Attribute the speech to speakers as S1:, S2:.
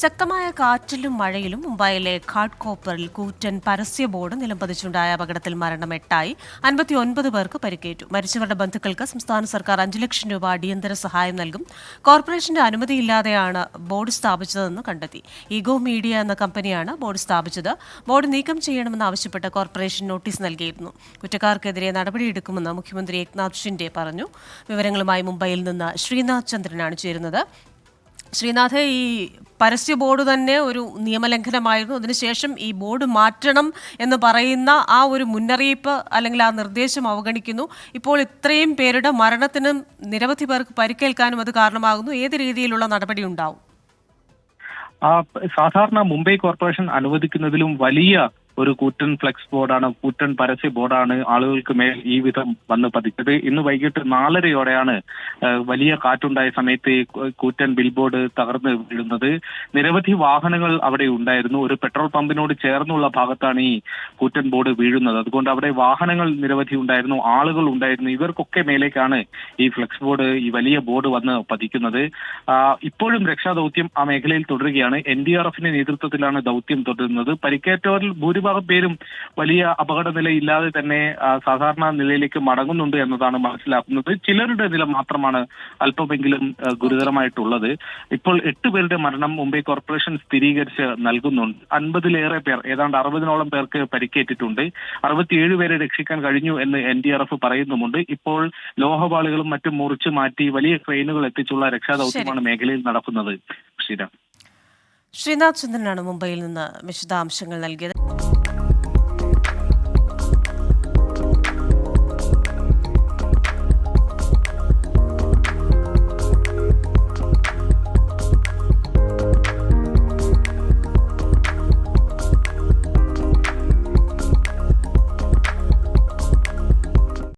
S1: ശക്തമായ കാറ്റിലും മഴയിലും മുംബൈയിലെ ഘാട്ട് കോപ്പറിൽ കൂറ്റൻ പരസ്യ ബോർഡ് നിലംപതിച്ചുണ്ടായ അപകടത്തിൽ മരണം എട്ടായി. അൻപത്തിയൊൻപത് പേർക്ക് പരിക്കേറ്റു. മരിച്ചവരുടെ ബന്ധുക്കൾക്ക് സംസ്ഥാന സർക്കാർ അഞ്ച് ലക്ഷം രൂപ അടിയന്തര സഹായം നൽകും. കോർപ്പറേഷന്റെ അനുമതിയില്ലാതെയാണ് ബോർഡ് സ്ഥാപിച്ചതെന്ന് കണ്ടെത്തി. ഈഗോ മീഡിയ എന്ന കമ്പനിയാണ് ബോർഡ് സ്ഥാപിച്ചത്. ബോർഡ് നീക്കം ചെയ്യണമെന്ന് ആവശ്യപ്പെട്ട് കോർപ്പറേഷൻ നോട്ടീസ് നൽകിയിരുന്നു. കുറ്റക്കാർക്കെതിരെ നടപടിയെടുക്കുമെന്ന് മുഖ്യമന്ത്രി ഏക്നാഥ് ഷിൻഡെ പറഞ്ഞു. വിവരങ്ങളുമായി മുംബൈയിൽ നിന്ന് ശ്രീനാഥ് ചന്ദ്രനാണ് ചേരുന്നത്. ശ്രീനാഥ് ഈ പരസ്യ ബോർഡ് തന്നെ ഒരു നിയമലംഘനമായിരുന്നു. അതിനുശേഷം ഈ ബോർഡ് മാറ്റണം എന്ന് പറയുന്ന ആ ഒരു മുന്നറിയിപ്പ് അല്ലെങ്കിൽ ആ നിർദ്ദേശം അവഗണിക്കുന്നു. ഇപ്പോൾ ഇത്രയും പേരുടെ മരണത്തിനും നിരവധി പേർക്ക് പരിക്കേൽക്കാനും അത് കാരണമാകുന്നു. ഏത് രീതിയിലുള്ള നടപടി ഉണ്ടാവും?
S2: സാധാരണ മുംബൈ കോർപ്പറേഷൻ അനുവദിക്കുന്നതിലും വലിയ ഒരു കൂറ്റൻ ഫ്ലെക്സ് ബോർഡാണ് കൂറ്റൻ പരസ്യ ബോർഡാണ് ആളുകൾക്ക് മേൽ ഈ വിധം വന്ന് പതിച്ചത്. ഇന്ന് വൈകിട്ട് നാലരയോടെയാണ് വലിയ കാറ്റുണ്ടായ സമയത്ത് ഈ കൂറ്റൻ ബിൽ ബോർഡ് തകർന്ന് വീഴുന്നത്. നിരവധി വാഹനങ്ങൾ അവിടെ ഉണ്ടായിരുന്നു. ഒരു പെട്രോൾ പമ്പിനോട് ചേർന്നുള്ള ഭാഗത്താണ് ഈ കൂറ്റൻ ബോർഡ് വീഴുന്നത്. അതുകൊണ്ട് അവിടെ വാഹനങ്ങൾ നിരവധി ഉണ്ടായിരുന്നു ആളുകൾ ഉണ്ടായിരുന്നു. ഇവർക്കൊക്കെ മേലേക്കാണ് ഈ ഫ്ലെക്സ് ബോർഡ് ഈ വലിയ ബോർഡ് വന്ന് പതിക്കുന്നത്. ഇപ്പോഴും രക്ഷാദൗത്യം ആ മേഖലയിൽ തുടരുകയാണ്. എൻ ഡി ആർ എഫിന്റെ നേതൃത്വത്തിലാണ് ദൗത്യം തുടരുന്നത്. പരിക്കേറ്റവരിൽ ഭൂരിഭാഗം പേരും വലിയ അപകട നിലയില്ലാതെ തന്നെ സാധാരണ നിലയിലേക്ക് മടങ്ങുന്നുണ്ട് എന്നതാണ് മനസ്സിലാക്കുന്നത്. ചിലരുടെ നില മാത്രമാണ് അല്പമെങ്കിലും ഗുരുതരമായിട്ടുള്ളത്. ഇപ്പോൾ എട്ട് പേരുടെ മരണം മുംബൈ കോർപ്പറേഷൻ സ്ഥിരീകരിച്ച് നൽകുന്നുണ്ട്. അൻപതിലേറെ പേർ ഏതാണ്ട് അറുപതിനോളം പേർക്ക് പരിക്കേറ്റിട്ടുണ്ട്. അറുപത്തിയേഴ് പേരെ രക്ഷിക്കാൻ കഴിഞ്ഞു എന്ന് എൻ ഡി ആർ എഫ് പറയുന്നുമുണ്ട്. ഇപ്പോൾ ലോഹപാളികളും മറ്റും മുറിച്ചു മാറ്റി വലിയ ട്രെയിനുകൾ എത്തിച്ചുള്ള രക്ഷാദൗത്യമാണ് മേഖലയിൽ നടക്കുന്നത്. ശ്രീരാം.
S1: ശ്രീനാഥ് ചന്ദ്രനാണ് മുംബൈയിൽ നിന്ന് വിശദാംശങ്ങൾ നൽകിയത്.